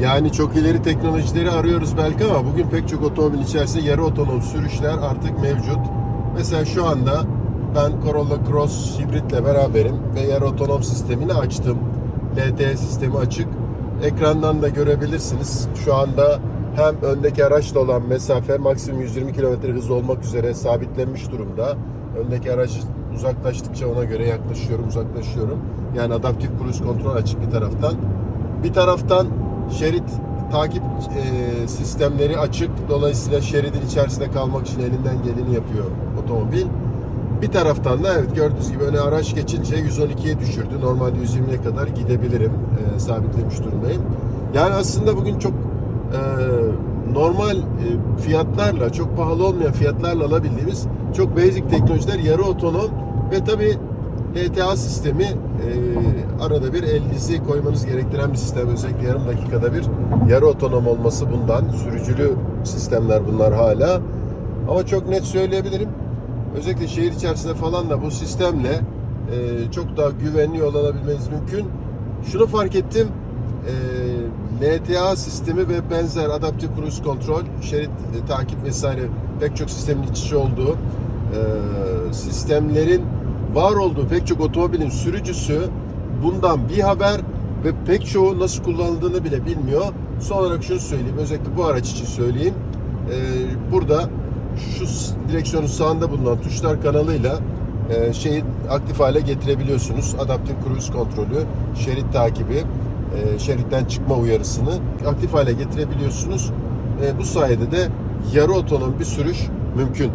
Yani çok ileri teknolojileri arıyoruz belki ama bugün pek çok otomobil içerisinde yarı otonom sürüşler artık mevcut. Mesela şu anda ben Corolla Cross hibritle beraberim ve yarı otonom sistemini açtım. LTE sistemi açık. Ekrandan da görebilirsiniz. Şu anda hem öndeki araçla olan mesafe maksimum 120 km hız olmak üzere sabitlenmiş durumda. Öndeki araç uzaklaştıkça ona göre yaklaşıyorum, uzaklaşıyorum. Yani adaptif cruise kontrol açık bir taraftan. Bir taraftan şerit takip e, sistemleri açık. Dolayısıyla şeridin içerisinde kalmak için elinden geleni yapıyor otomobil. Bir taraftan da evet gördüğünüz gibi öne araç geçince 112'ye düşürdü. Normalde 120'ye kadar gidebilirim. E, sabitlemiş durumdayım. Yani aslında bugün çok e, normal e, fiyatlarla, çok pahalı olmayan fiyatlarla alabildiğimiz çok basic teknolojiler yarı otonom ve tabi LTA sistemi e, arada bir elinizi koymanız gerektiren bir sistem. Özellikle yarım dakikada bir yarı otonom olması bundan. Sürücülü sistemler bunlar hala. Ama çok net söyleyebilirim. Özellikle şehir içerisinde falan da bu sistemle e, çok daha güvenli yol alabilmeniz mümkün. Şunu fark ettim. E, LTA sistemi ve benzer adaptif cruise kontrol, şerit e, takip vesaire pek çok sistemin iç içe olduğu e, sistemlerin var olduğu pek çok otomobilin sürücüsü bundan bir haber ve pek çoğu nasıl kullanıldığını bile bilmiyor. Son olarak şunu söyleyeyim, özellikle bu araç için söyleyeyim. E, burada şu direksiyonun sağında bulunan tuşlar kanalıyla e, şeyi aktif hale getirebiliyorsunuz. Adaptif cruise kontrolü, şerit takibi, e, şeritten çıkma uyarısını aktif hale getirebiliyorsunuz. E, bu sayede de yarı otonom bir sürüş mümkün.